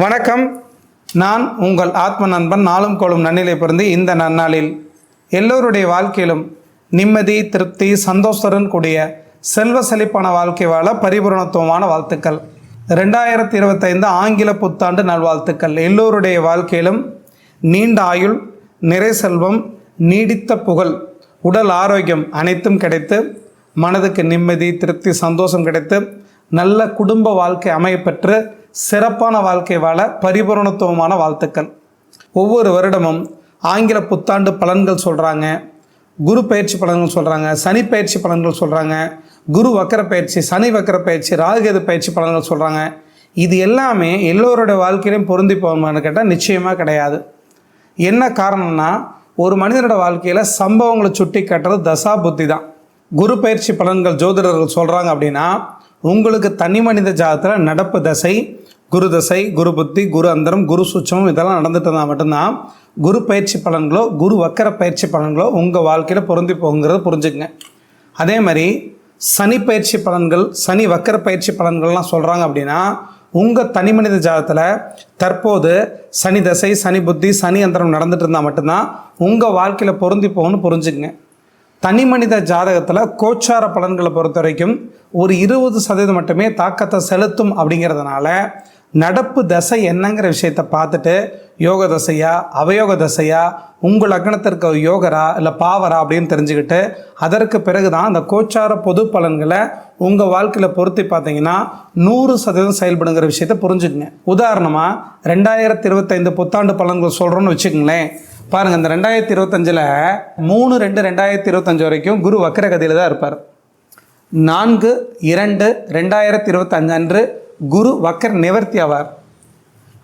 வணக்கம். நான் உங்கள் ஆத்ம நண்பன் நாளும் கோளும் நன்னிலை பிறந்து இந்த நன்னாளில் எல்லோருடைய வாழ்க்கையிலும் நிம்மதி திருப்தி சந்தோஷத்துடன் கூடிய செல்வ செழிப்பான வாழ்க்கை வாழ பரிபூரணத்துவமான வாழ்த்துக்கள். ரெண்டாயிரத்தி இருபத்தைந்து ஆங்கில புத்தாண்டு நல்வாழ்த்துக்கள். எல்லோருடைய வாழ்க்கையிலும் நீண்ட ஆயுள் நிறை செல்வம் நீடித்த புகழ் உடல் ஆரோக்கியம் அனைத்தும் கிடைத்து மனதுக்கு நிம்மதி திருப்தி சந்தோஷம் கிடைத்து நல்ல குடும்ப வாழ்க்கை அமையப்பெற்று சிறப்பான வாழ்க்கை வாழ பரிபூரணத்துவமான வாழ்த்துக்கள். ஒவ்வொரு வருடமும் ஆங்கில புத்தாண்டு பலன்கள் சொல்கிறாங்க குரு பயிற்சி பலன்கள் சொல்கிறாங்க சனி பயிற்சி பலன்கள் சொல்கிறாங்க குரு வக்கர பயிற்சி சனி வக்கர பயிற்சி ராகுகேது பயிற்சி பலன்கள் சொல்கிறாங்க இது எல்லாமே எல்லோருடைய வாழ்க்கையிலும் பொருந்தி போகுமான்னு கேட்டால் நிச்சயமாக கிடையாது. என்ன காரணம்னா ஒரு மனிதனோட வாழ்க்கையில் சம்பவங்களை சுட்டி காட்டுறது தசா புத்தி தான். குரு பயிற்சி பலன்கள் ஜோதிடர்கள் சொல்கிறாங்க அப்படின்னா உங்களுக்கு தனி மனித ஜாதத்தில் நடப்பு தசை குரு தசை குரு புத்தி குரு அந்தரம் குரு சுச்சமம் இதெல்லாம் நடந்துட்டு இருந்தால் மட்டும்தான். குரு பயிற்சி பலன்களோ குரு வக்கர பயிற்சி பலன்களோ உங்கள் வாழ்க்கையில் பொருந்தி போகுங்கிறத புரிஞ்சுக்கங்க. அதே மாதிரி சனி பயிற்சி பலன்கள் சனி வக்கர பயிற்சி பலன்கள்லாம் சொல்கிறாங்க அப்படின்னா உங்கள் தனி மனித ஜாதத்தில் தற்போது சனி தசை சனி புத்தி சனி அந்தரம் நடந்துட்டு இருந்தால் மட்டும்தான் உங்கள் வாழ்க்கையில் பொருந்தி போகும்னு புரிஞ்சுக்கங்க. தனி மனித ஜாதகத்தில் கோச்சார பலன்களை பொறுத்த வரைக்கும் ஒரு இருபது சதவீதம் மட்டுமே தாக்கத்தை செலுத்தும் அப்படிங்கிறதுனால நடப்பு தசை என்னங்கிற விஷயத்தை பார்த்துட்டு யோக தசையா அவயோக தசையா உங்கள் லக்னத்திற்கு யோகரா இல்லை பாவரா அப்படின்னு தெரிஞ்சுக்கிட்டு அதற்கு பிறகு தான் அந்த கோச்சார பொது பலன்களை உங்கள் வாழ்க்கையில் பொருத்தி பார்த்தீங்கன்னா நூறு சதவீதம் செயல்படுங்கிற விஷயத்தை புரிஞ்சுக்குங்க. உதாரணமாக ரெண்டாயிரத்தி இருபத்தைந்து புத்தாண்டு பலன்கள் சொல்கிறோன்னு வச்சுக்கோங்களேன். பாருங்கள் இந்த ரெண்டாயிரத்தி இருபத்தஞ்சில் மூணு ரெண்டு ரெண்டாயிரத்தி இருபத்தஞ்சு வரைக்கும் குரு வக்கரகதியில் தான் இருப்பார். நான்கு இரண்டு ரெண்டாயிரத்தி இருபத்தஞ்சு அன்று குரு வக்கர் நிவர்த்தி ஆவார்.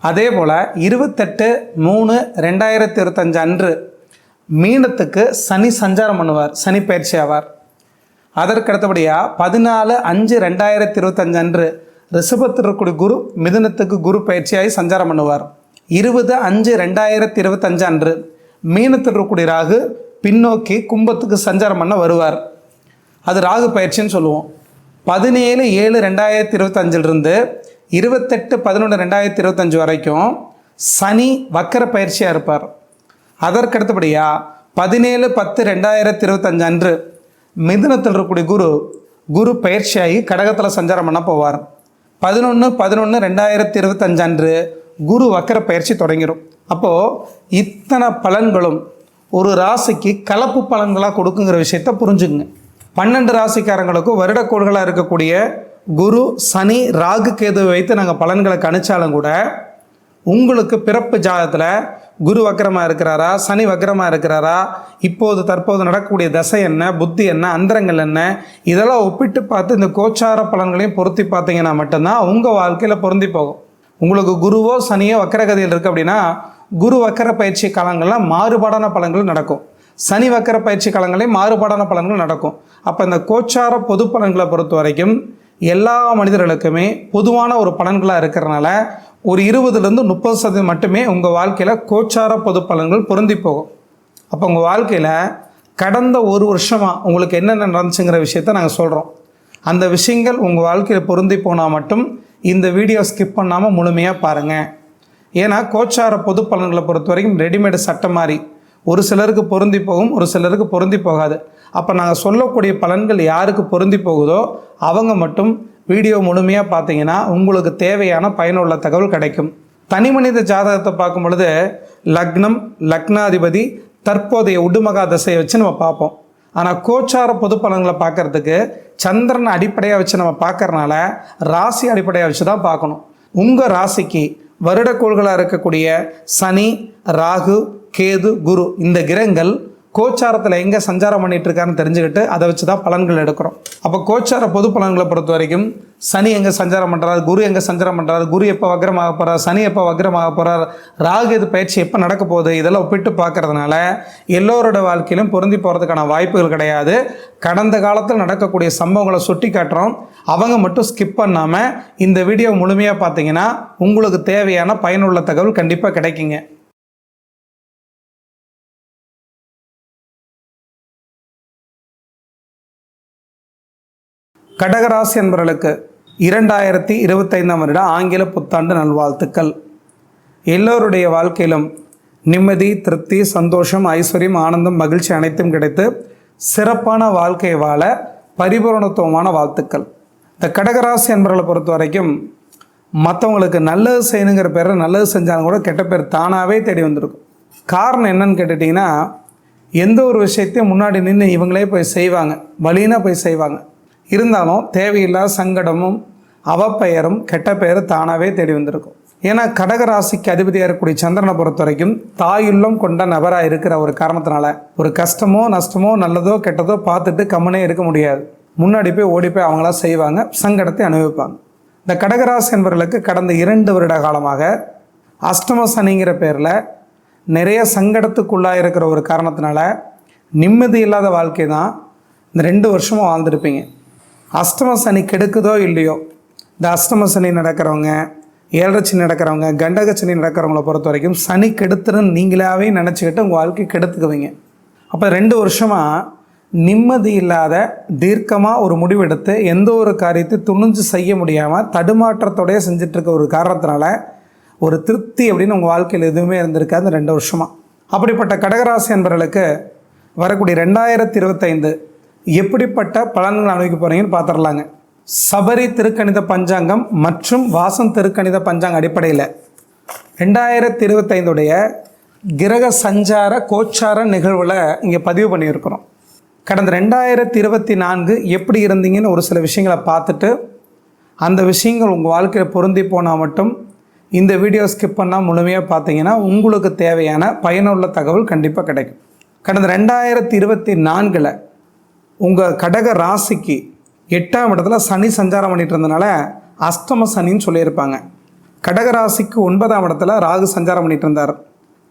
அதே போல் இருபத்தெட்டு மூணு ரெண்டாயிரத்தி இருபத்தஞ்சு அன்று மீனத்துக்கு சனி சஞ்சாரம் பண்ணுவார் சனி பயிற்சி ஆவார். அதற்கு அடுத்தபடியாக பதினாலு அஞ்சு ரெண்டாயிரத்தி இருபத்தஞ்சு அன்று ரிஷபத்திற்குடி குரு மிதுனத்துக்கு குரு பயிற்சியாகி சஞ்சாரம் பண்ணுவார். இருபது அஞ்சு ரெண்டாயிரத்தி இருபத்தஞ்சு அன்று மீனத்தில் இருக்கக்கூடிய ராகு பின்னோக்கி கும்பத்துக்கு சஞ்சாரம் பண்ண வருவார். அது ராகு பயிற்சின்னு சொல்லுவோம். பதினேழு ஏழு ரெண்டாயிரத்தி இருபத்தஞ்சிலிருந்து இருபத்தெட்டு பதினொன்று ரெண்டாயிரத்தி இருபத்தஞ்சு வரைக்கும் சனி வக்கர பயிற்சியாக இருப்பார். அதற்கு அடுத்தபடியாக பதினேழு பத்து ரெண்டாயிரத்தி இருபத்தஞ்சு அன்று மிதுனத்தில் இருக்கக்கூடிய குரு குரு பயிற்சியாகி கடகத்தில் சஞ்சாரம் பண்ண போவார். பதினொன்று பதினொன்று ரெண்டாயிரத்தி இருபத்தஞ்சு அன்று குரு வக்கர பயிற்சி தொடங்கிடும் அப்போது இத்தனை பலன்களும் ஒரு ராசிக்கு கலப்பு பலன்களாக கொடுக்குங்கிற விஷயத்த புரிஞ்சுக்குங்க. பன்னெண்டு ராசிக்காரங்களுக்கும் வருடக்கோள்களாக இருக்கக்கூடிய குரு சனி ராகு கேதுவை வைத்து நாங்கள் பலன்களை கணிச்சாலும் கூட உங்களுக்கு பிறப்பு ஜாதத்தில் குரு வக்கரமாக இருக்கிறாரா சனி வக்கரமாக இருக்கிறாரா இப்போது தற்போது நடக்கக்கூடிய தசை என்ன புத்தி என்ன அந்தரங்கள் என்ன இதெல்லாம் ஒப்பிட்டு பார்த்து இந்த கோச்சார பலன்களையும் பொருத்தி பார்த்தீங்கன்னா மட்டும்தான் உங்கள் வாழ்க்கையில் பொருந்தி போகும். உங்களுக்கு குருவோ சனியோ வக்கரகதியில் இருக்குது அப்படின்னா குரு வக்கர பயிற்சி காலங்களில் மாறுபாடான பலன்கள் நடக்கும். சனி வக்கர பயிற்சி காலங்களே மாறுபாடான பலன்கள் நடக்கும். அப்போ இந்த கோச்சார பொது பலன்களை பொறுத்த வரைக்கும் எல்லா மனிதர்களுக்குமே பொதுவான ஒரு பலன்களாக இருக்கிறனால ஒரு இருபதுலேருந்து முப்பது சதவீதம் மட்டுமே உங்கள் வாழ்க்கையில் கோச்சார பொது பலன்கள் பொருந்தி போகும். அப்போ உங்கள் வாழ்க்கையில் கடந்த ஒரு வருஷமாக உங்களுக்கு என்னென்ன நடந்துச்சுங்கிற விஷயத்த நாங்கள் சொல்கிறோம் அந்த விஷயங்கள் உங்கள் வாழ்க்கையில் பொருந்தி போனால் மட்டும் இந்த வீடியோ ஸ்கிப் பண்ணாமல் முழுமையாக பாருங்கள் ஏன்னா கோச்சார பொது பலன்களை பொறுத்த வரைக்கும் ரெடிமேடு சட்டை மாதிரி ஒரு சிலருக்கு பொருந்தி போகும் ஒரு சிலருக்கு பொருந்தி போகாது. அப்போ நாங்கள் சொல்லக்கூடிய பலன்கள் யாருக்கு பொருந்தி போகுதோ அவங்க மட்டும் வீடியோ முழுமையாக பார்த்தீங்கன்னா உங்களுக்கு தேவையான பயனுள்ள தகவல் கிடைக்கும். தனி மனித ஜாதகத்தை பார்க்கும் பொழுது லக்னம் லக்னாதிபதி தற்போதைய உடுமகா தசையை வச்சு நம்ம பார்ப்போம். ஆனால் கோச்சார பொது பலன்களை பார்க்கறதுக்கு சந்திரனை அடிப்படையாக வச்சு நம்ம பார்க்கறனால ராசி அடிப்படையாக வச்சு தான் பார்க்கணும். உங்கள் ராசிக்கு வருடக்கோள்களாக இருக்கக்கூடிய சனி ராகு கேது குரு இந்த கிரகங்கள் கோச்சாரத்தில் எங்கே சஞ்சாரம் பண்ணிட்டு இருக்காருன்னு தெரிஞ்சுக்கிட்டு அதை வச்சு தான் பலன்கள் எடுக்கிறோம். அப்போ கோச்சார பொது பலன்களை பொறுத்த வரைக்கும் சனி எங்கே சஞ்சாரம் பண்ணுறாரு குரு எங்கே சஞ்சாரம் பண்ணுறாரு குரு எப்போ வக்ரமாக போகிறார் சனி எப்போ வக்ரமாக போகிறார் ராகு இது பயிற்சி எப்போ நடக்க போகுது இதெல்லாம் ஒப்பிட்டு பார்க்கறதுனால எல்லோரோட வாழ்க்கையிலும் பொருந்தி போகிறதுக்கான வாய்ப்புகள் கிடையாது. கடந்த காலத்தில் நடக்கக்கூடிய சம்பவங்களை சுட்டி காட்டுறோம் அவங்க மட்டும் ஸ்கிப் பண்ணாமல் இந்த வீடியோ முழுமையாக பார்த்தீங்கன்னா உங்களுக்கு தேவையான பயனுள்ள தகவல் கண்டிப்பாக கிடைக்குங்க. கடகராசி என்பவர்களுக்கு இரண்டாயிரத்தி இருபத்தைந்தாம் வருட ஆங்கில புத்தாண்டு நல்வாழ்த்துக்கள். எல்லோருடைய வாழ்க்கையிலும் நிம்மதி திருப்தி சந்தோஷம் ஐஸ்வர்யம் ஆனந்தம் மகிழ்ச்சி அனைத்தும் கிடைத்து சிறப்பான வாழ்க்கையை வாழ பரிபூரணத்துவமான வாழ்த்துக்கள். இந்த கடகராசி என்பவர்களை பொறுத்த வரைக்கும் மற்றவங்களுக்கு நல்லது செய்யணுங்கிற பேரில் நல்லது செஞ்சாலும் கூட கெட்ட பேர் தானாகவே தேடி வந்திருக்கும். காரணம் என்னன்னு கேட்டுட்டிங்கன்னா எந்த ஒரு விஷயத்தையும் முன்னாடி நின்று இவங்களே போய் செய்வாங்க வழினா போய் செய்வாங்க. இருந்தாலும் தேவையில்லாத சங்கடமும் அவப்பெயரும் கெட்ட பெயரும் தானாகவே தேடி வந்திருக்கும். ஏன்னா கடகராசிக்கு அதிபதியாக இருக்கக்கூடிய சந்திரனை பொறுத்த வரைக்கும் தாயுள்ளம் கொண்ட நபராக இருக்கிற ஒரு காரணத்தினால ஒரு கஷ்டமோ நஷ்டமோ நல்லதோ கெட்டதோ பார்த்துட்டு கம்முனே இருக்க முடியாது. முன்னாடி போய் ஓடி போய் அவங்களா செய்வாங்க சங்கடத்தை அனுபவிப்பாங்க. இந்த கடகராசி என்பவர்களுக்கு கடந்த இரண்டு வருட காலமாக அஷ்டம சனிங்கிற பேரில் நிறைய சங்கடத்துக்குள்ளாக இருக்கிற ஒரு காரணத்தினால நிம்மதி இல்லாத வாழ்க்கை தான் இந்த ரெண்டு வருஷமும் வாழ்ந்துருப்பீங்க. அஷ்டம சனி கெடுக்குதோ இல்லையோ இந்த அஷ்டம சனி நடக்கிறவங்க ஏழரை சனி நடக்கிறவங்க கண்டக சனி நடக்கிறவங்கள பொறுத்த வரைக்கும் சனி கெடுத்துருன்னு நீங்களாவே நினச்சிக்கிட்டு உங்கள் வாழ்க்கை கெடுத்துக்குவீங்க. அப்போ ரெண்டு வருஷமாக நிம்மதி இல்லாத தீர்க்கமாக ஒரு முடிவெடுத்து எந்த ஒரு காரியத்தை துணிஞ்சு செய்ய முடியாமல் தடுமாற்றத்தோடய செஞ்சிட்ருக்க ஒரு காரணத்தினால ஒரு திருப்தி அப்படின்னு உங்கள் வாழ்க்கையில் எதுவுமே இருந்திருக்காது ரெண்டு வருஷமாக அப்படிப்பட்ட கடகராசி என்பவர்களுக்கு வரக்கூடிய ரெண்டாயிரத்தி இருபத்தைந்து எப்படிப்பட்ட பலன்கள் அனுபவிக்க போகிறீங்கன்னு பார்த்துடலாங்க சபரி திருக்கணித பஞ்சாங்கம் மற்றும் வாசம் திருக்கணித பஞ்சாங்க அடிப்படையில் ரெண்டாயிரத்தி இருபத்தைந்துடைய கிரக சஞ்சார கோச்சார நிகழ்வில் இங்கே பதிவு பண்ணியிருக்கிறோம். கடந்த ரெண்டாயிரத்தி இருபத்தி நான்கு எப்படி இருந்தீங்கன்னு ஒரு சில விஷயங்களை பார்த்துட்டு அந்த விஷயங்கள் உங்கள் வாழ்க்கையில் பொருந்தி போனால் மட்டும் இந்த வீடியோ ஸ்கிப் பண்ணால் முழுமையாக பார்த்தீங்கன்னா உங்களுக்கு தேவையான பயனுள்ள தகவல் கண்டிப்பாக கிடைக்கும். கடந்த ரெண்டாயிரத்தி இருபத்தி நான்கில் உங்கள் கடக ராசிக்கு எட்டாம் இடத்துல சனி சஞ்சாரம் பண்ணிட்டு இருந்தனால அஷ்டம சனின்னு சொல்லியிருப்பாங்க. கடக ராசிக்கு ஒன்பதாம் இடத்துல ராகு சஞ்சாரம் பண்ணிட்டு இருந்தார்.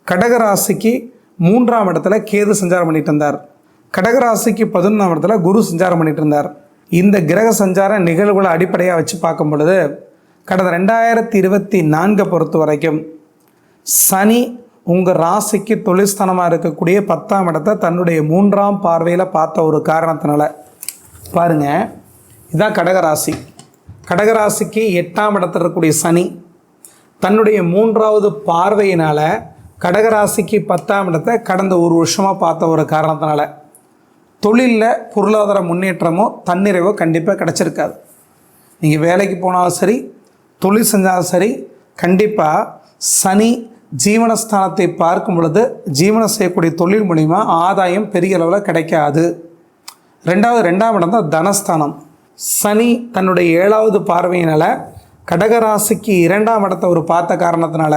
கடக ராசிக்கு மூன்றாம் இடத்துல கேது சஞ்சாரம் பண்ணிட்டு இருந்தார். கடக ராசிக்கு பதினொன்றாம் இடத்துல குரு சஞ்சாரம் பண்ணிட்டு இருந்தார். இந்த கிரக சஞ்சார நிகழ்வுகளை அடிப்படையாக வச்சு பார்க்கும் பொழுது கடந்த ரெண்டாயிரத்தி இருபத்தி நான்கை பொறுத்த வரைக்கும் சனி உங்கள் ராசிக்கு தொழில்ஸ்தானமாக இருக்கக்கூடிய பத்தாம் இடத்தை தன்னுடைய மூன்றாம் பார்வையில் பார்த்த ஒரு காரணத்தினால. பாருங்க இதான் கடகராசி கடகராசிக்கு எட்டாம் இடத்துல இருக்கக்கூடிய சனி தன்னுடைய மூன்றாவது பார்வையினால் கடகராசிக்கு பத்தாம் இடத்தை கடந்த ஒரு வருஷமாக பார்த்த ஒரு காரணத்தினால. தொழிலில் பொருளாதார முன்னேற்றமோ தன்னிறைவோ கண்டிப்பாக கிடச்சிருக்காது. நீங்கள் வேலைக்கு போனாலும் சரி தொழில் செஞ்சாலும் சரி கண்டிப்பாக சனி ஜீவனஸ்தானத்தை பார்க்கும் பொழுது ஜீவனம் செய்யக்கூடிய தொழில் மூலிமா ஆதாயம் பெரிய அளவில் கிடைக்காது. ரெண்டாவது ரெண்டாம் இடம் தான் தனஸ்தானம். சனி தன்னுடைய ஏழாவது பார்வையினால் கடகராசிக்கு இரண்டாம் இடத்தை ஒரு பார்த்த காரணத்தினால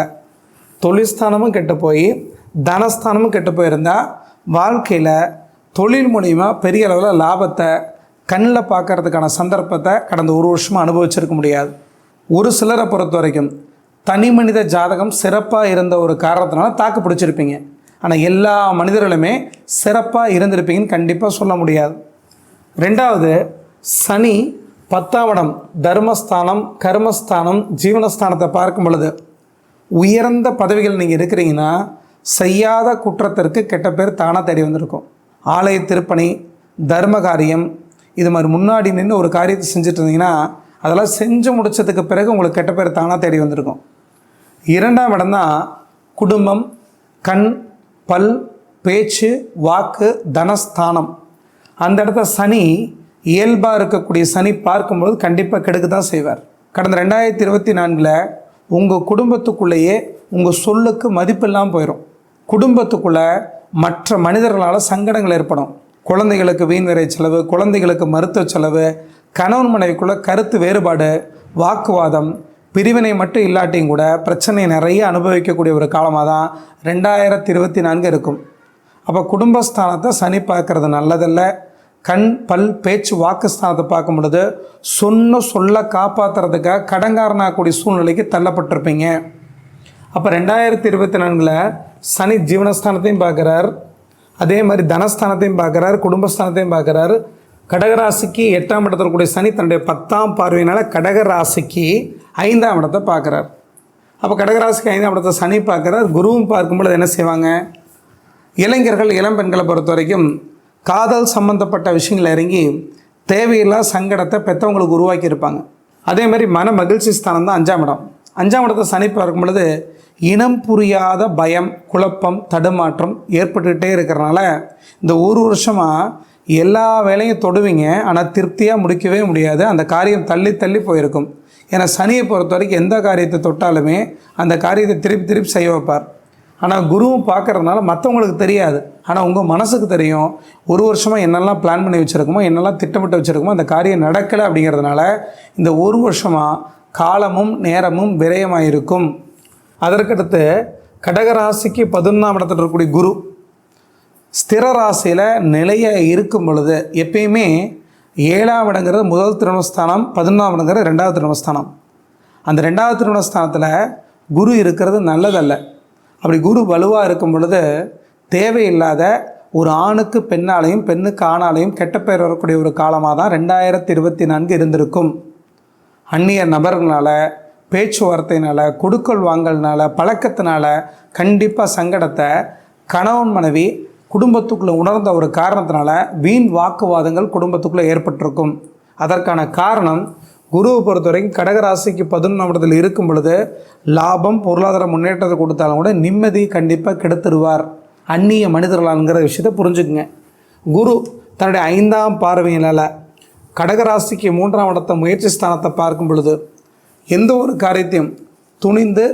தொழில்ஸ்தானமும் கெட்டு போய் தனஸ்தானமும் கெட்டு போயிருந்தால் வாழ்க்கையில் தொழில் மூலிமா பெரிய அளவில் லாபத்தை கண்ணில் பார்க்கறதுக்கான சந்தர்ப்பத்தை கடந்த ஒரு வருஷமாக அனுபவிச்சிருக்க முடியாது. ஒரு சிலரை பொறுத்த வரைக்கும் தனி மனித ஜாதகம் சிறப்பாக இருந்த ஒரு காரணத்தினால தாக்கு பிடிச்சிருப்பீங்க. ஆனால் எல்லா மனிதர்களுமே சிறப்பாக இருந்திருப்பீங்கன்னு கண்டிப்பாக சொல்ல முடியாது. ரெண்டாவது சனி பத்தாம் இடம் தர்மஸ்தானம் கர்மஸ்தானம் ஜீவனஸ்தானத்தை பார்க்கும் பொழுது உயர்ந்த பதவிகள் நீங்கள் இருக்கிறீங்கன்னா செய்யாத குற்றத்திற்கு கெட்ட பேர் தானாக தேடி வந்திருக்கும். ஆலய திருப்பணி தர்ம காரியம் இது மாதிரி முன்னாடி நின்று ஒரு காரியத்தை செஞ்சுட்டு இருந்தீங்கன்னா அதெல்லாம் செஞ்சு முடிச்சதுக்கு பிறகு உங்களுக்கு கெட்ட பேர் தானாக தேடி வந்திருக்கும். இரண்டாம் இடம் தான் குடும்பம் கண் பல் பேச்சு வாக்கு தனஸ்தானம். அந்த இடத்த சனி இயல்பாக இருக்கக்கூடிய சனி பார்க்கும்பொழுது கண்டிப்பாக கெடுக்க தான் செய்வார். கடந்த ரெண்டாயிரத்தி இருபத்தி நான்கில் உங்கள் குடும்பத்துக்குள்ளேயே உங்கள் சொல்லுக்கு மதிப்பில்லாமல் போயிடும் குடும்பத்துக்குள்ளே மற்ற மனிதர்களால் சங்கடங்கள் ஏற்படும். குழந்தைகளுக்கு வீண் விரை செலவு குழந்தைகளுக்கு மருத்துவ செலவு கணவன் மனைவிக்குள்ள கருத்து வேறுபாடு வாக்குவாதம் பிரிவினை மட்டும் இல்லாட்டியும் கூட பிரச்சனையை நிறைய அனுபவிக்கக்கூடிய ஒரு காலமாக தான் ரெண்டாயிரத்தி இருபத்தி நான்கு இருக்கும். அப்போ குடும்பஸ்தானத்தை சனி பார்க்கறது நல்லதில்ல. கண் பல் பேச்சு வாக்குஸ்தானத்தை பார்க்கும் பொழுது சொன்ன சொல்ல காப்பாற்றுறதுக்காக கடங்காரனாகக்கூடிய சூழ்நிலைக்கு தள்ளப்பட்டிருப்பீங்க. அப்போ ரெண்டாயிரத்தி இருபத்தி நான்கில் சனி ஜீவனஸ்தானத்தையும் பார்க்குறார். அதே மாதிரி தனஸ்தானத்தையும் பார்க்குறாரு குடும்பஸ்தானத்தையும் பார்க்குறாரு. கடகராசிக்கு எட்டாம் இடத்துல கூடிய சனி தன்னுடைய பத்தாம் பார்வையினால் கடகராசிக்கு ஐந்தாம் இடத்தை பார்க்குறார். அப்போ கடகராசிக்கு ஐந்தாம் இடத்தை சனி பார்க்குறார். குருவும் பார்க்கும்பொழுது என்ன செய்வாங்க? இளைஞர்கள் இளம்பெண்களை பொறுத்த வரைக்கும் காதல் சம்பந்தப்பட்ட விஷயங்கள் இறங்கி தேவையில்லா சங்கடத்தை பெற்றவங்களுக்கு உருவாக்கியிருப்பாங்க அதே மாதிரி மன மகிழ்ச்சி ஸ்தானம் தான் அஞ்சாம் இடம். அஞ்சாம் இடத்தை சனி பார்க்கும் பொழுது இனம் புரியாத பயம் குழப்பம் தடுமாற்றம் ஏற்பட்டுக்கிட்டே இருக்கிறனால இந்த ஒரு வருஷமாக எல்லா வேலையும் தொடுவீங்க. ஆனால் திருப்தியாக முடிக்கவே முடியாது. அந்த காரியம் தள்ளி தள்ளி போயிருக்கும். ஏன்னா சனியை பொறுத்த வரைக்கும் எந்த காரியத்தை தொட்டாலுமே அந்த காரியத்தை திருப்பி திருப்பி செய்ய வைப்பார். ஆனால் குருவும் பார்க்கறதுனால மற்றவங்களுக்கு தெரியாது. ஆனால் உங்கள் மனசுக்கு தெரியும். ஒரு வருஷமாக என்னெல்லாம் பிளான் பண்ணி வச்சுருக்கோமோ என்னெல்லாம் திட்டமிட்டு வச்சுருக்கோமோ அந்த காரியம் நடக்கலை அப்படிங்கிறதுனால இந்த ஒரு வருஷமாக காலமும் நேரமும் விரயமாக இருக்கும் அதற்கடுத்து கடகராசிக்கு பதினொன்றாம் இடத்துல இருக்கக்கூடிய குரு ஸ்திர ராசியில் நிலையாக இருக்கும் பொழுது எப்பயுமே ஏழாம் இடங்கிறது முதல் திருமணஸ்தானம் பதினொன்றாம் இடங்கிறது ரெண்டாவது திருமணஸ்தானம். அந்த ரெண்டாவது திருமணஸ்தானத்தில் குரு இருக்கிறது நல்லதல்ல. அப்படி குரு வலுவாக இருக்கும் பொழுது தேவையில்லாத ஒரு ஆணுக்கு பெண்ணாலையும் பெண்ணுக்கு ஆணாலையும் கெட்ட பெயர் வரக்கூடிய ஒரு காலமாக தான் ரெண்டாயிரத்தி இருபத்தி நான்கு இருந்திருக்கும். அந்நிய நபர்களால் பேச்சுவார்த்தையினால் கொடுக்கல் வாங்கல்னால பழக்கத்தினால கண்டிப்பாக சங்கடத்தை கணவன் மனைவி குடும்பத்துக்குள்ளே உணர்ந்த ஒரு காரணத்தினால வீண் வாக்குவாதங்கள் குடும்பத்துக்குள்ளே ஏற்பட்டிருக்கும். அதற்கான காரணம் குருவை பொறுத்த வரைக்கும் கடகராசிக்கு பதினொன்றாம் இடத்தில் இருக்கும் பொழுது லாபம் பொருளாதார முன்னேற்றத்தை கொடுத்தாலும் கூட நிம்மதி கண்டிப்பாக கெடுத்துருவார் அந்நிய மனிதர்களாங்கிற விஷயத்த புரிஞ்சுக்குங்க. குரு தன்னுடைய ஐந்தாம் பார்வையினால் கடகராசிக்கு மூன்றாம் இடத்த முயற்சி ஸ்தானத்தை பார்க்கும் பொழுது எந்த ஒரு காரியத்தையும் துணிந்து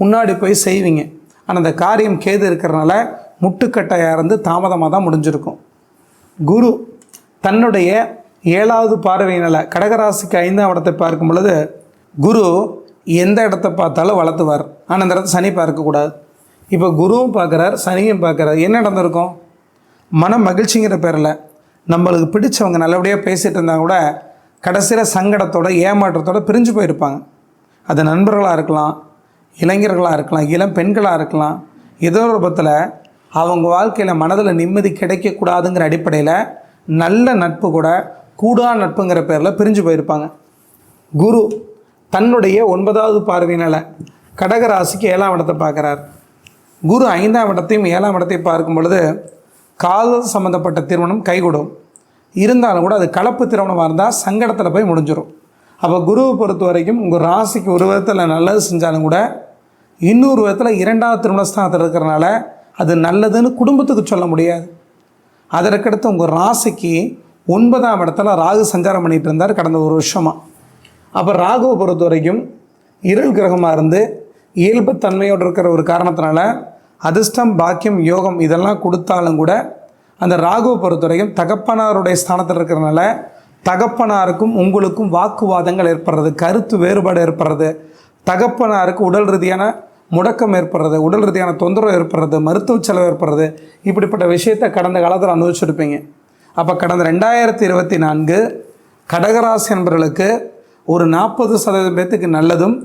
முன்னாடி போய் செய்வீங்க. ஆனால் அந்த காரியம் கேது இருக்கிறனால முட்டுக்கட்டையாக இருந்து தாமதமாக தான் முடிஞ்சிருக்கும். குரு தன்னுடைய ஏழாவது பார்வையினால் கடகராசிக்கு ஐந்தாம் இடத்தை பார்க்கும் பொழுது குரு எந்த இடத்த பார்த்தாலும் வளர்த்துவார். ஆனால் அந்த இடத்த சனி பார்க்கக்கூடாது இப்போ குருவும் பார்க்குறார் சனியும் பார்க்குறார். என்ன நடந்திருக்கும்? மன மகிழ்ச்சிங்கிற பேரில் நம்மளுக்கு பிடிச்சவங்க நல்லபடியாக பேசிகிட்டு இருந்தால் கூட கடைசியில் சங்கடத்தோட ஏமாற்றத்தோட பிரிஞ்சு போயிருப்பாங்க. அது நண்பர்களாக இருக்கலாம் இளைஞர்களாக இருக்கலாம் இளம் பெண்களாக இருக்கலாம் ஏதோ ரூபத்தில் அவங்க வாழ்க்கையில் மனதில் நிம்மதி கிடைக்கக்கூடாதுங்கிற அடிப்படையில் நல்ல நட்பு கூட கூடா நட்புங்கிற பேரில் பிரிஞ்சு போயிருப்பாங்க. குரு தன்னுடைய ஒன்பதாவது பார்வையினால் கடகராசிக்கு ஏழாம் இடத்தை பார்க்குறார். குரு ஐந்தாம் இடத்தையும் ஏழாம் இடத்தையும் பார்க்கும் பொழுது காதல் சம்மந்தப்பட்ட திருமணம் கைகூடும். இருந்தாலும் கூட அது கலப்பு திருமணமாக இருந்தால் சங்கடத்தில் போய் முடிஞ்சிடும் அப்போ குருவை பொறுத்த வரைக்கும் உங்கள் ராசிக்கு ஒரு விதத்தில் நல்லது செஞ்சாலும் கூட இன்னொரு விதத்தில் இரண்டாவது திருமணஸ்தானத்தில் இருக்கிறனால அது நல்லதுன்னு குடும்பத்துக்கு சொல்ல முடியாது. அதற்கடுத்து உங்கள் ராசிக்கு ஒன்பதாம் இடத்துல ராகு சஞ்சாரம் பண்ணிகிட்டு இருந்தார் கடந்த ஒரு வருஷமாக அப்போ ராகுவை பொறுத்த வரைக்கும் இருள் கிரகமாக இருந்து இயல்புத்தன்மையோடு இருக்கிற ஒரு காரணத்தினால அதிர்ஷ்டம் பாக்கியம் யோகம் இதெல்லாம் கொடுத்தாலும் கூட அந்த ராகுவை பொறுத்த வரைக்கும் தகப்பனாருடைய ஸ்தானத்தில் இருக்கிறனால தகப்பனாருக்கும் உங்களுக்கும் வாக்குவாதங்கள் ஏற்படுறது கருத்து வேறுபாடு ஏற்படுறது. தகப்பனாருக்கு உடல் ரீதியான முடக்கம் ஏற்படுறது உடல் ரீதியான தொந்தரவு ஏற்படுறது மருத்துவ செலவு ஏற்படுறது இப்படிப்பட்ட விஷயத்தை கடந்த காலத்தில் அனுபவிச்சிருப்பீங்க. அப்போ கடந்த ரெண்டாயிரத்தி இருபத்தி நான்கு கடகராசி என்பவர்களுக்கு ஒரு நாற்பது சதவீதம் பேர்த்துக்கு நல்லதும்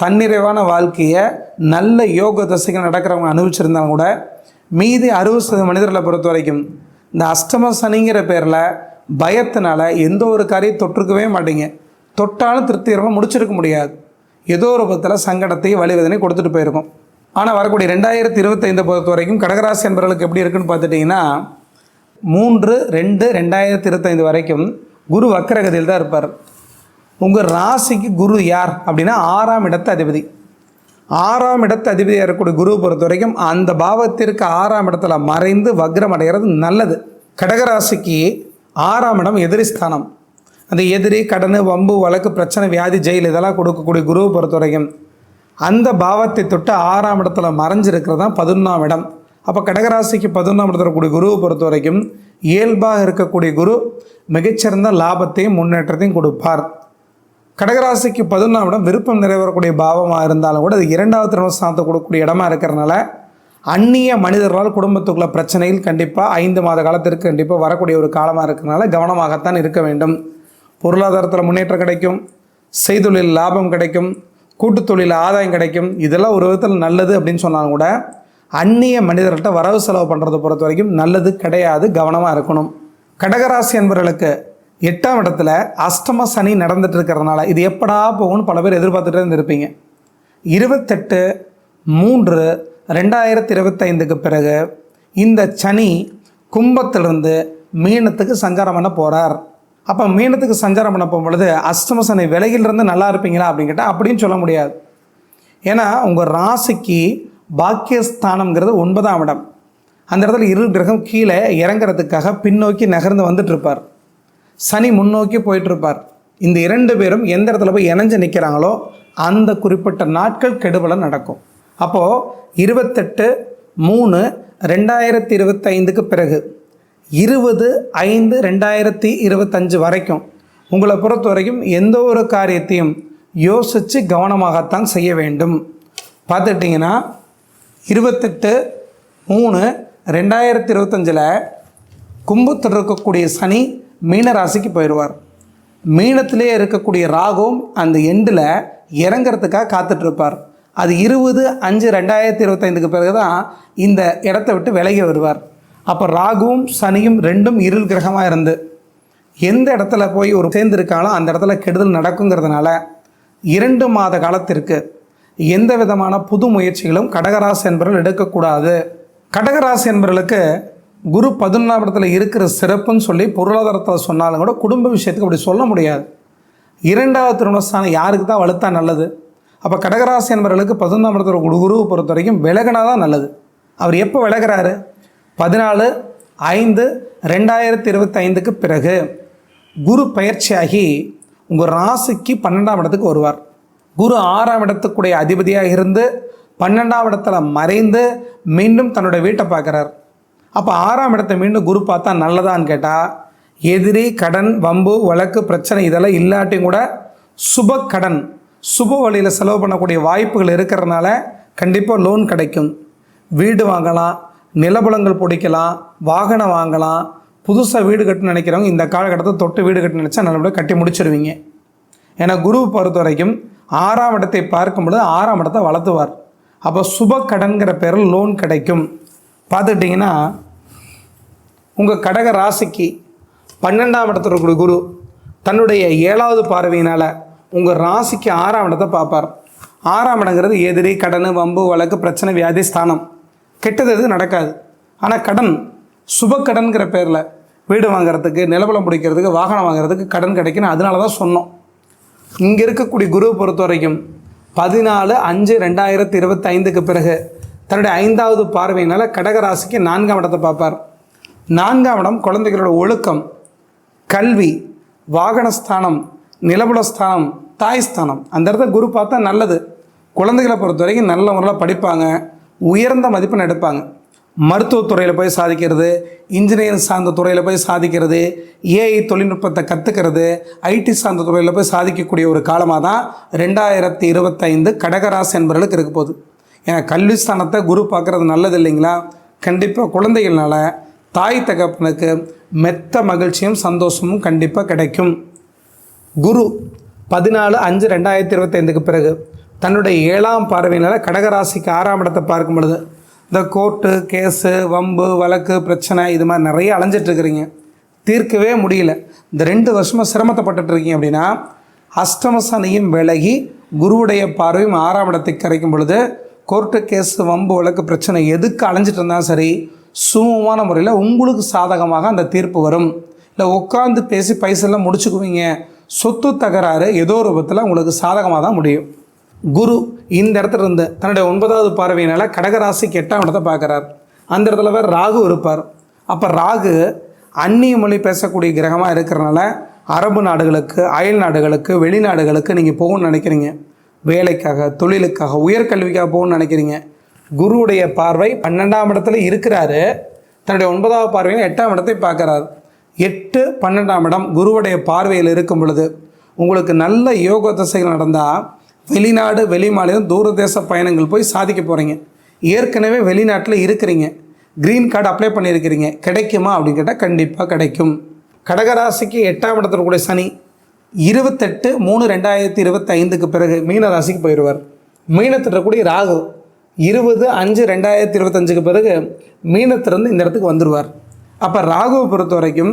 தன்னிறைவான வாழ்க்கையை நல்ல யோக தசைகள் நடக்கிறவங்க அனுபவிச்சிருந்தாலும் கூட மீதி அறுபது சதவீத மனிதர்களை பொறுத்த வரைக்கும் இந்த அஷ்டம சனிங்கிற பேரில் பயத்தினால எந்த ஒரு காரியம் தொற்றுக்கவே மாட்டீங்க. தொட்டாலும் திருப்திகரமாக முடிச்சிருக்க முடியாது. ஏதோ ஒரு விதத்தில் சங்கடத்தை வழிவதனை கொடுத்துட்டு போயிருக்கும். ஆனால் வரக்கூடிய ரெண்டாயிரத்தி இருபத்தைந்தை பொறுத்த வரைக்கும் கடகராசி என்பவர்களுக்கு எப்படி இருக்குன்னு பார்த்துட்டிங்கன்னா மூன்று ரெண்டு ரெண்டாயிரத்தி இருபத்தைந்து வரைக்கும் குரு வக்கரகதியில் தான் இருப்பார். உங்கள் ராசிக்கு குரு யார் அப்படின்னா ஆறாம் இடத்து அதிபதி. ஆறாம் இடத்து அதிபதியாக இருக்கக்கூடிய குருவை பொறுத்த வரைக்கும் அந்த பாவத்திற்கு ஆறாம் இடத்துல மறைந்து வக்ரம் அடைகிறது நல்லது. கடகராசிக்கு ஆறாம் இடம் எதிரி ஸ்தானம். அந்த எதிரி கடன் வம்பு வழக்கு பிரச்சனை வியாதி ஜெயில் இதெல்லாம் கொடுக்கக்கூடிய குருவை பொறுத்த வரைக்கும் அந்த பாவத்தை தொட்டு ஆறாம் இடத்துல மறைஞ்சிருக்கிறது தான் பதினொன்றாம் இடம். அப்போ கடகராசிக்கு பதினொன்றாம் இடத்துல கூடிய குருவை பொறுத்த வரைக்கும் இயல்பாக இருக்கக்கூடிய குரு மிகச்சிறந்த லாபத்தையும் முன்னேற்றத்தையும் கொடுப்பார். கடகராசிக்கு பதினொன்றாம் இடம் விருப்பம் நிறைவேறக்கூடிய பாவமாக இருந்தாலும் கூட அது இரண்டாவது திருமணஸ்தானத்தை கொடுக்கக்கூடிய இடமா இருக்கிறனால அந்நிய மனிதர்களால் குடும்பத்துக்குள்ள பிரச்சனையில் கண்டிப்பாக ஐந்து மாத காலத்திற்கு கண்டிப்பாக வரக்கூடிய ஒரு காலமாக இருக்கிறனால கவனமாகத்தான் இருக்க வேண்டும். பொருளாதாரத்தில் முன்னேற்றம் கிடைக்கும் செய்தொழில் லாபம் கிடைக்கும் கூட்டுத்தொழில் ஆதாயம் கிடைக்கும் இதெல்லாம் ஒரு விதத்தில் நல்லது அப்படின்னு சொன்னாலும் கூட அந்நிய மனிதர்கள்ட்ட வரவு செலவு பண்ணுறதை பொறுத்த வரைக்கும் நல்லது கிடையாது கவனமாக இருக்கணும். கடகராசி என்பவர்களுக்கு எட்டாம் இடத்துல அஷ்டம சனி நடந்துட்டு இருக்கிறதுனால இது எப்படா போகும்னு பல பேர் எதிர்பார்த்துட்டே இருந்திருப்பீங்க. இருபத்தெட்டு மூன்று ரெண்டாயிரத்தி இருபத்தைந்துக்கு பிறகு இந்த சனி கும்பத்திலிருந்து மீனத்துக்கு சஞ்சாரம் பண்ண போகிறார் அப்போ மீனத்துக்கு சஞ்சாரம் பண்ண போகும்பொழுது அஷ்டம சனி விலகிலிருந்து நல்லா இருப்பீங்களா அப்படின்னு கேட்டால் அப்படின்னு சொல்ல முடியாது. ஏன்னா உங்கள் ராசிக்கு பாக்கியஸ்தானம்ங்கிறது ஒன்பதாம் இடம். அந்த இடத்துல இரு கிரகம் கீழே இறங்குறதுக்காக பின்னோக்கி நகர்ந்து வந்துட்டுருப்பார். சனி முன்னோக்கி போயிட்டு இருப்பார் இந்த இரண்டு பேரும் எந்த இடத்துல போய் இணைஞ்சு நிற்கிறாங்களோ அந்த குறிப்பிட்ட நாட்கள் கெடுபலம் நடக்கும். அப்போது இருபத்தெட்டு மூணு ரெண்டாயிரத்தி இருபத்தைந்துக்கு பிறகு இருபது ஐந்து ரெண்டாயிரத்தி இருபத்தஞ்சு வரைக்கும் உங்களை பொறுத்த வரைக்கும் எந்த ஒரு காரியத்தையும் யோசித்து கவனமாகத்தான் செய்ய வேண்டும். பார்த்துட்டிங்கன்னா இருபத்தெட்டு மூணு ரெண்டாயிரத்தி இருபத்தஞ்சில் கும்பத்தில் இருக்கக்கூடிய சனி மீன ராசிக்கு போயிடுவார். மீனத்திலே இருக்கக்கூடிய ராகும் அந்த எண்டில் இறங்கிறதுக்காக காத்துட்ருப்பார். அது இருபது அஞ்சு ரெண்டாயிரத்தி இருபத்தைந்துக்கு பிறகு தான் இந்த இடத்த விட்டு விலகி வருவார். அப்போ ராகுவும் சனியும் ரெண்டும் இருள் கிரகமாக இருந்து எந்த இடத்துல போய் ஒரு சேர்ந்துருக்காங்களோ அந்த இடத்துல கெடுதல் நடக்குங்கிறதுனால இரண்டு மாத காலத்திற்கு எந்த விதமான புது முயற்சிகளும் கடகராசி என்பவர்கள் எடுக்கக்கூடாது. கடகராசி என்பவர்களுக்கு குரு பதினொன்றாம் இடத்துல இருக்கிற சிறப்புன்னு சொல்லி பொருளாதாரத்தில் சொன்னாலும் கூட குடும்ப விஷயத்துக்கு அப்படி சொல்ல முடியாது. இரண்டாவது திருமணஸ்தானம் யாருக்கு தான் வலுத்தா நல்லது? அப்போ கடகராசி என்பவர்களுக்கு பதினொன்றாம் இடத்துல குரு குருவை பொறுத்த வரைக்கும் விலகினா தான் நல்லது. அவர் எப்போ விலகிறாரு? பதினாலு ஐந்து ரெண்டாயிரத்தி இருபத்தைந்துக்கு பிறகு குரு பயிற்சியாகி உங்கள் ராசிக்கு பன்னெண்டாம் இடத்துக்கு வருவார். குரு ஆறாம் இடத்துக்குடைய அதிபதியாக இருந்து பன்னெண்டாம் இடத்துல மறைந்து மீண்டும் தன்னோட வீட்டை பார்க்குறார். அப்போ ஆறாம் இடத்தை மீண்டும் குரு பார்த்தா நல்லதான்னு கேட்டால் எதிரி கடன் வம்பு வழக்கு பிரச்சனை இதெல்லாம் இல்லாட்டியும் கூட சுப கடன் சுப வழியில் செலவு பண்ணக்கூடிய வாய்ப்புகள் இருக்கிறதுனால கண்டிப்பாக லோன் கிடைக்கும். வீடு வாங்கலாம் நிலபலங்கள் பிடிக்கலாம் வாகனம் வாங்கலாம் புதுசாக வீடு கட்டணும்னு நினைக்கிறவங்க இந்த காலகட்டத்தை தொட்டு வீடு கட்டணும்னு நினச்சா நல்லபடியாக கட்டி முடிச்சிருவீங்க. ஏன்னா குரு பொறுத்த வரைக்கும் ஆறாம் இடத்தை பார்க்கும் பொழுது ஆறாம் இடத்தை வளர்த்துவார். அப்போ சுப கடன்கிற பேரில் லோன் கிடைக்கும். பார்த்துக்கிட்டிங்கன்னா உங்கள் கடக ராசிக்கு பன்னெண்டாம் இடத்துல இருக்கக்கூடிய குரு தன்னுடைய ஏழாவது பார்வையினால் உங்கள் ராசிக்கு ஆறாம் இடத்தை பார்ப்பார். ஆறாம் இடங்கிறது எதிரி கடன் வம்பு வழக்கு பிரச்சனை வியாதி ஸ்தானம். கெட்டது எதுவும் நடக்காது. ஆனால் கடன் சுப கடன்கிற பேரில் வீடு வாங்குறதுக்கு நிலபலம் பிடிக்கிறதுக்கு வாகனம் வாங்குறதுக்கு கடன் கிடைக்குன்னு அதனால தான் சொன்னோம். இங்கே இருக்கக்கூடிய குருவை பொறுத்த வரைக்கும் பதினாலு அஞ்சு ரெண்டாயிரத்தி இருபத்தைந்துக்கு பிறகு தன்னுடைய ஐந்தாவது பார்வையினால் கடகராசிக்கு நான்காம் இடத்தை பார்ப்பார். நான்காம் இடம் குழந்தைகளோட ஒழுக்கம் கல்வி வாகனஸ்தானம் நிலபுலஸ்தானம் தாய்ஸ்தானம் அந்த இடத்த குரு பார்த்தா நல்லது. குழந்தைகளை பொறுத்த வரைக்கும் நல்ல முறையில் படிப்பாங்க. உயர்ந்த மதிப்பெண் எடுப்பாங்க. மருத்துவத்துறையில் போய் சாதிக்கிறது இன்ஜினியரிங் சார்ந்த துறையில் போய் சாதிக்கிறது ஏஐ தொழில்நுட்பத்தை கற்றுக்கிறது ஐடி சார்ந்த துறையில் போய் சாதிக்கக்கூடிய ஒரு காலமாக தான் ரெண்டாயிரத்தி இருபத்தைந்து கடகராசி என்பவர்களுக்கு இருக்க போகுது. ஏன்னா கல்வி ஸ்தானத்தை குரு பார்க்குறது நல்லது இல்லைங்களா? கண்டிப்பாக குழந்தைகள்னால தாய் தகப்பனுக்கு மெத்த மகிழ்ச்சியும் சந்தோஷமும் கண்டிப்பாக கிடைக்கும். குரு பதினாலு அஞ்சு ரெண்டாயிரத்தி இருபத்தைந்துக்கு பிறகு தன்னுடைய ஏழாம் பார்வையினால் கடகராசிக்கு ஆறாம் இடத்தை பார்க்கும் பொழுது இந்த கோர்ட்டு கேஸு வம்பு வழக்கு பிரச்சனை இது மாதிரி நிறைய அலைஞ்சிட்ருக்குறீங்க. தீர்க்கவே முடியல. இந்த ரெண்டு வருஷமாக சிரமத்தைப்பட்டுட்டு இருக்கீங்க அப்படின்னா அஷ்டமசனையும் விலகி குருவுடைய பார்வையும் ஆறாம் இடத்தை கிடைக்கும் பொழுது கோர்ட்டு கேஸு வம்பு வழக்கு பிரச்சனை எதுக்கு அலைஞ்சிட்டு இருந்தாலும் சரி சுமமான முறையில் உங்களுக்கு சாதகமாக அந்த தீர்ப்பு வரும். இல்லை உட்காந்து பேசி பைசெல்லாம் முடிச்சுக்குவீங்க. சொத்து தகராறு ஏதோ ஒரு உங்களுக்கு சாதகமாக தான் முடியும். குரு இந்த இடத்துல இருந்து தன்னுடைய ஒன்பதாவது பார்வையினால் கடகராசிக்கு எட்டாம் இடத்தை பார்க்குறார். அந்த இடத்துல வேறு ராகு இருப்பார். அப்போ ராகு அந்நிய மொழி பேசக்கூடிய கிரகமாக இருக்கிறனால அரபு நாடுகளுக்கு அயல் நாடுகளுக்கு வெளிநாடுகளுக்கு நீங்கள் போகணும்னு நினைக்கிறீங்க. வேலைக்காக தொழிலுக்காக உயர்கல்விக்காக போகணும்னு நினைக்கிறீங்க. குருவுடைய பார்வை பன்னெண்டாம் இடத்துல இருக்கிறாரு. தன்னுடைய ஒன்பதாவது பார்வையில் எட்டாம் இடத்தை பார்க்குறாரு. எட்டு பன்னெண்டாம் இடம் குருவுடைய பார்வையில் இருக்கும் பொழுது உங்களுக்கு நல்ல யோக தசைகள் நடந்தால் வெளிநாடு வெளிமாநிலம் தூரதேச பயணங்கள் போய் சாதிக்க போகிறீங்க ஏற்கனவே வெளிநாட்டில் இருக்கிறீங்க. க்ரீன் கார்டு அப்ளை பண்ணியிருக்கிறீங்க. கிடைக்குமா அப்படின்னு கேட்டால் கண்டிப்பாக கிடைக்கும். கடகராசிக்கு எட்டாம் இடத்துல கூட சனி இருபத்தெட்டு மூணு ரெண்டாயிரத்தி இருபத்தைந்துக்கு பிறகு மீன ராசிக்கு போயிடுவார் மீனத்தில் ராகு இருபது அஞ்சு ரெண்டாயிரத்தி இருபத்தஞ்சுக்கு பிறகு மீனத்திலிருந்து இந்த இடத்துக்கு வந்துடுவார் அப்போ ராகுவை பொறுத்த வரைக்கும்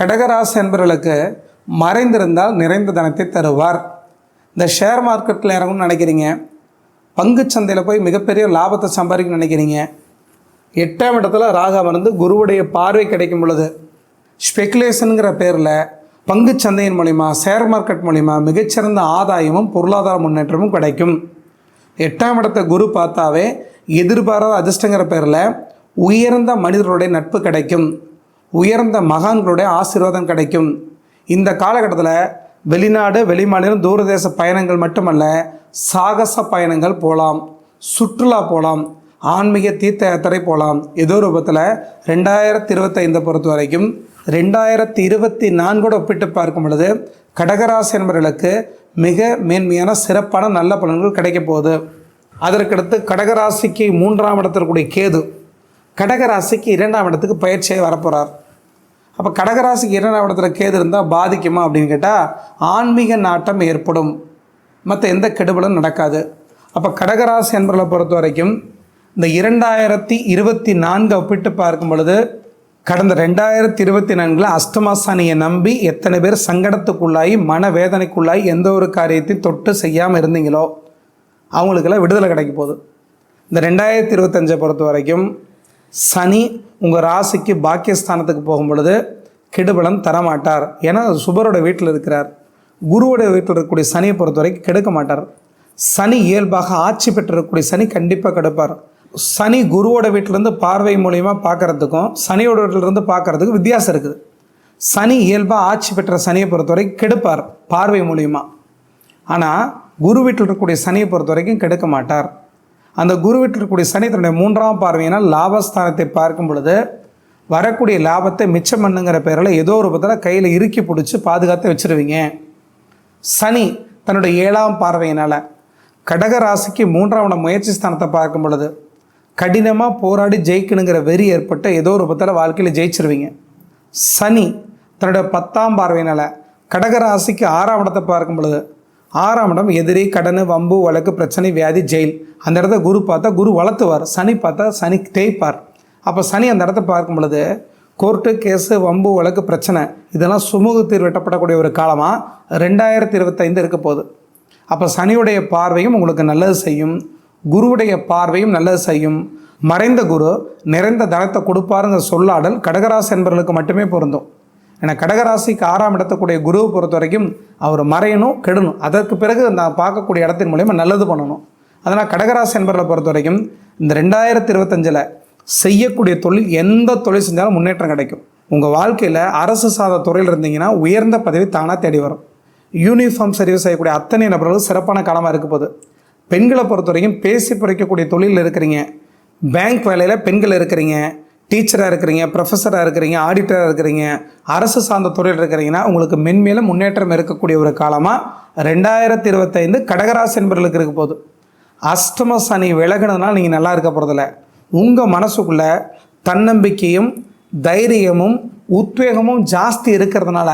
கடகராசி என்பவர்களுக்கு மறைந்திருந்தால் நிறைந்த தனத்தை தருவார். இந்த ஷேர் மார்க்கெட்டில் இறங்கணும்னு நினைக்கிறீங்க. பங்குச் சந்தையில் போய் மிகப்பெரிய லாபத்தை சம்பாதிக்கணும்னு நினைக்கிறீங்க. எட்டாம் இடத்துல ராகா மருந்து குருவுடைய பார்வை கிடைக்கும் பொழுது ஸ்பெகுலேஷனுங்கிற பேரில் பங்குச் சந்தையின் மூலிமா ஷேர் மார்க்கெட் மூலிமா மிகச்சிறந்த ஆதாயமும் பொருளாதார முன்னேற்றமும் கிடைக்கும். எட்டாம் இடத்த குரு பார்த்தாவே எதிர்பாராத அதிர்ஷ்டங்கிற பேரில் உயர்ந்த மனிதர்களுடைய நட்பு கிடைக்கும். உயர்ந்த மகான்களுடைய ஆசீர்வாதம் கிடைக்கும். இந்த காலகட்டத்தில் வெளிநாடு வெளிமாநிலம் தூரதேச பயணங்கள் மட்டுமல்ல சாகச பயணங்கள் போகலாம் சுற்றுலா போகலாம் ஆன்மீக தீர்த்த யாத்திரை போகலாம் ஏதோ ரூபத்தில் ரெண்டாயிரத்தி இருபத்தைந்தை பொறுத்த வரைக்கும் ரெண்டாயிரத்தி இருபத்தி நான்கோடு ஒப்பிட்டு பார்க்கும் பொழுது கடகராசி என்பவர்களுக்கு மிக மேன்மையான சிறப்பான நல்ல பலன்கள் கிடைக்க போகுது. அதற்கடுத்து கடகராசிக்கு மூன்றாம் இடத்தில் கேது. கடகராசிக்கு இரண்டாம் இடத்துக்கு பயிற்சியை வரப்போகிறார் அப்போ கடகராசிக்கு இரண்டாம் இடத்துல கேது இருந்தால் பாதிக்குமா அப்படின்னு கேட்டால் ஆன்மீக நாட்டம் ஏற்படும். மற்ற எந்த கெடுபலும் நடக்காது. அப்போ கடகராசி என்பவர்களை பொறுத்த வரைக்கும் இந்த இரண்டாயிரத்தி இருபத்தி நான்கு ஒப்பிட்டு பார்க்கும் பொழுது கடந்த ரெண்டாயிரத்தி இருபத்தி நான்கில் அஷ்டமாசானியை நம்பி எத்தனை பேர் சங்கடத்துக்குள்ளாகி மனவேதனைக்குள்ளாகி எந்த ஒரு காரியத்தையும் தொட்டு செய்யாமல் இருந்தீங்களோ அவங்களுக்கெல்லாம் விடுதலை கிடைக்க போகுது. இந்த ரெண்டாயிரத்தி இருபத்தஞ்சை பொறுத்த வரைக்கும் சனி உங்கள் ராசிக்கு பாக்கியஸ்தானத்துக்கு போகும் பொழுது கெடுபலன் தரமாட்டார். ஏன்னா சுபரோட வீட்டில் இருக்கிறார். குருவோட வீட்டில் இருக்கக்கூடிய சனியை பொறுத்த வரைக்கும் கெடுக்க மாட்டார். சனி இயல்பாக ஆட்சி பெற்றிருக்கக்கூடிய சனி கண்டிப்பாக கெடுப்பார். சனி குருவோட வீட்டிலேருந்து பார்வை மூலியமாக பார்க்குறதுக்கும் சனியோட வீட்டிலேருந்து பார்க்குறதுக்கும் வித்தியாசம் இருக்குது. சனி இயல்பாக ஆட்சி பெற்ற சனியை பொறுத்த வரைக்கும் கெடுப்பார் பார்வை மூலியமாக ஆனால் குரு வீட்டில் இருக்கக்கூடிய சனியை பொறுத்த வரைக்கும் கெடுக்க மாட்டார். அந்த குருவிட்டு இருக்கக்கூடிய சனி தன்னுடைய மூன்றாம் பார்வையினால் லாபஸ்தானத்தை பார்க்கும் பொழுது வரக்கூடிய லாபத்தை மிச்சம் பண்ணுங்கிற பேரில் ஏதோ ஒரு விதத்தில் கையில் இறுக்கி பிடிச்சி பாதுகாத்து வச்சுருவீங்க. சனி தன்னுடைய ஏழாம் பார்வையினால் கடக ராசிக்கு மூன்றாம் முயற்சி ஸ்தானத்தை பார்க்கும் பொழுது கடினமாக போராடி ஜெயிக்கணுங்கிற வெறி ஏற்பட்டு ஏதோ ஒரு விதத்தில் வாழ்க்கையில் ஜெயிச்சிருவீங்க. சனி தன்னுடைய பத்தாம் பார்வையினால் கடக ராசிக்கு ஆறாம் இடத்தை பார்க்கும் பொழுது ஆறாம் இடம் எதிரி கடன் வம்பு வழக்கு பிரச்சனை வியாதி ஜெயில். அந்த இடத்த குரு பார்த்தா குரு வளர்த்துவார். சனி பார்த்தா சனி தேய்ப்பார். அப்போ சனி அந்த இடத்த பார்க்கும் பொழுது கோர்ட்டு கேஸு வம்பு வழக்கு பிரச்சனை இதெல்லாம் சுமூக தீர்வு எட்டப்படக்கூடிய ஒரு காலமாக ரெண்டாயிரத்தி இருபத்தைந்து இருக்க போகுது. அப்போ சனியுடைய பார்வையும் உங்களுக்கு நல்லது செய்யும். குருவுடைய பார்வையும் நல்லது செய்யும். மறைந்த குரு நிறைந்த தனத்தை கொடுப்பாருங்கிற சொல்லாடல் கடகராசி என்பவர்களுக்கு மட்டுமே பொருந்தும். ஏன்னா கடகராசிக்கு ஆறாம் இடத்தக்கூடிய குருவை பொறுத்த வரைக்கும் அவர் மறையணும் கெடணும். அதற்கு பிறகு நான் பார்க்கக்கூடிய இடத்தின் மூலயமா நல்லது பண்ணணும். அதனால் கடகராசி என்பவர்களை பொறுத்த வரைக்கும் இந்த ரெண்டாயிரத்தி இருபத்தஞ்சில் செய்யக்கூடிய தொழில் எந்த தொழில் செஞ்சாலும் முன்னேற்றம் கிடைக்கும். உங்கள் வாழ்க்கையில் அரசு சாத துறையில் இருந்தீங்கன்னா உயர்ந்த பதவி தானாக தேடி வரும். யூனிஃபார்ம் சர்வீஸ் செய்யக்கூடிய அத்தனை நபர்களும் சிறப்பான காலமாக இருக்க போகுது. பெண்களை பொறுத்த வரைக்கும் பேசி பிடிக்கக்கூடிய தொழிலில் இருக்கிறீங்க. பேங்க் வேலையில் பெண்கள் இருக்கிறீங்க. டீச்சராக இருக்கிறீங்க ப்ரொஃபஸராக இருக்கிறீங்க ஆடிட்டராக இருக்கிறீங்க அரசு சார்ந்த துறையில் இருக்கிறீங்கன்னா உங்களுக்கு மென்மேலும் முன்னேற்றம் இருக்கக்கூடிய ஒரு காலமாக ரெண்டாயிரத்தி இருபத்தைந்து கடகராசி என்பவர்களுக்கு இருக்க போகுது. அஷ்டம சனி விலகினதுனால நீங்கள் நல்லா இருக்க போகிறதில்ல உங்கள் மனசுக்குள்ளே தன்னம்பிக்கையும் தைரியமும் உத்வேகமும் ஜாஸ்தி இருக்கிறதுனால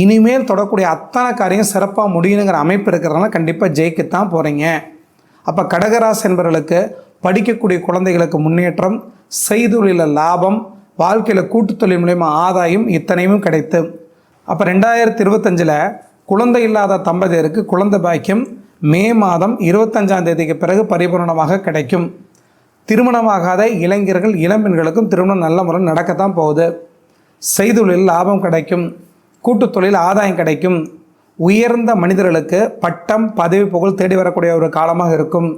இனிமேல் தொடக்கூடிய அத்தனை காரியம் சிறப்பாக முடியணுங்கிற அமைப்பு இருக்கிறதுனால கண்டிப்பாக ஜெயிக்கத்தான் போகிறீங்க அப்போ கடகராசி என்பவர்களுக்கு படிக்கக்கூடிய குழந்தைகளுக்கு முன்னேற்றம் செய்தொழிலில் லாபம் வாழ்க்கையில் கூட்டுத்தொழில் மூலயமா ஆதாயம் இத்தனையும் கிடைத்து. அப்போ ரெண்டாயிரத்தி இருபத்தஞ்சில் குழந்தை இல்லாத தம்பதியருக்கு குழந்தை பாக்கியம் மே மாதம் இருபத்தஞ்சாம் தேதிக்கு பிறகு பரிபூரணமாக கிடைக்கும். திருமணமாகாத இளைஞர்கள் இளம்பெண்களுக்கும் திருமணம் நல்ல முறையில் நடக்கத்தான் போகுது. செய்தொழில் லாபம் கிடைக்கும் கூட்டுத்தொழில் ஆதாயம் கிடைக்கும். உயர்ந்த மனிதர்களுக்கு பட்டம் பதவி புகழ் தேடி வரக்கூடிய ஒரு காலமாக இருக்கும்.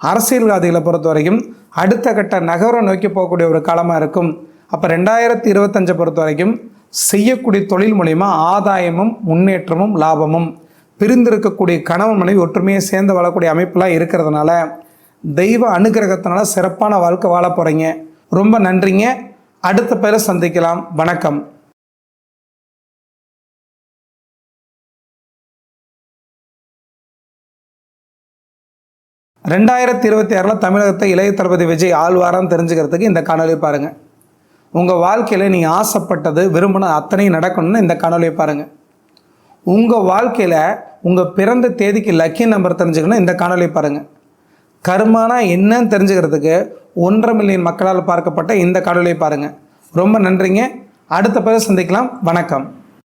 அரசியல்வாதிகளை பொறுத்த வரைக்கும் அடுத்த கட்ட நகரம் நோக்கி போகக்கூடிய ஒரு காலமாக இருக்கும். அப்போ ரெண்டாயிரத்தி இருபத்தஞ்சை பொறுத்த வரைக்கும் செய்யக்கூடிய தொழில் மூலிமா ஆதாயமும் முன்னேற்றமும் லாபமும் பிரிந்திருக்கக்கூடிய கணவன் மனைவி ஒற்றுமையை சேர்ந்து வாழக்கூடிய அமைப்பெலாம் இருக்கிறதுனால தெய்வ அனுகிரகத்தினால சிறப்பான வாழ்க்கை வாழ போகிறீங்க ரொம்ப நன்றிங்க. அடுத்த பேரை சந்திக்கலாம். வணக்கம். ரெண்டாயிரத்தி இருபத்தி ஆறில் தமிழகத்தை இளைய தளபதி விஜய் ஆழ்வாரான்னு தெரிஞ்சுக்கிறதுக்கு இந்த காணொலி பாருங்கள் உங்கள் வாழ்க்கையில் நீங்கள் ஆசைப்பட்டது விரும்பின அத்தனையும் நடக்கணும்னு இந்த காணொலியை பாருங்கள் உங்கள் வாழ்க்கையில் உங்கள் பிறந்த தேதிக்கு லக்கி நம்பர் தெரிஞ்சுக்கணும் இந்த காணொலியை பாருங்கள் கர்மானா என்னன்னு தெரிஞ்சுக்கிறதுக்கு ஒன்றரை மில்லியன் மக்களால் பார்க்கப்பட்ட இந்த காணொலியை பாருங்கள் ரொம்ப நன்றிங்க. அடுத்த பிறகு சந்திக்கலாம். வணக்கம்.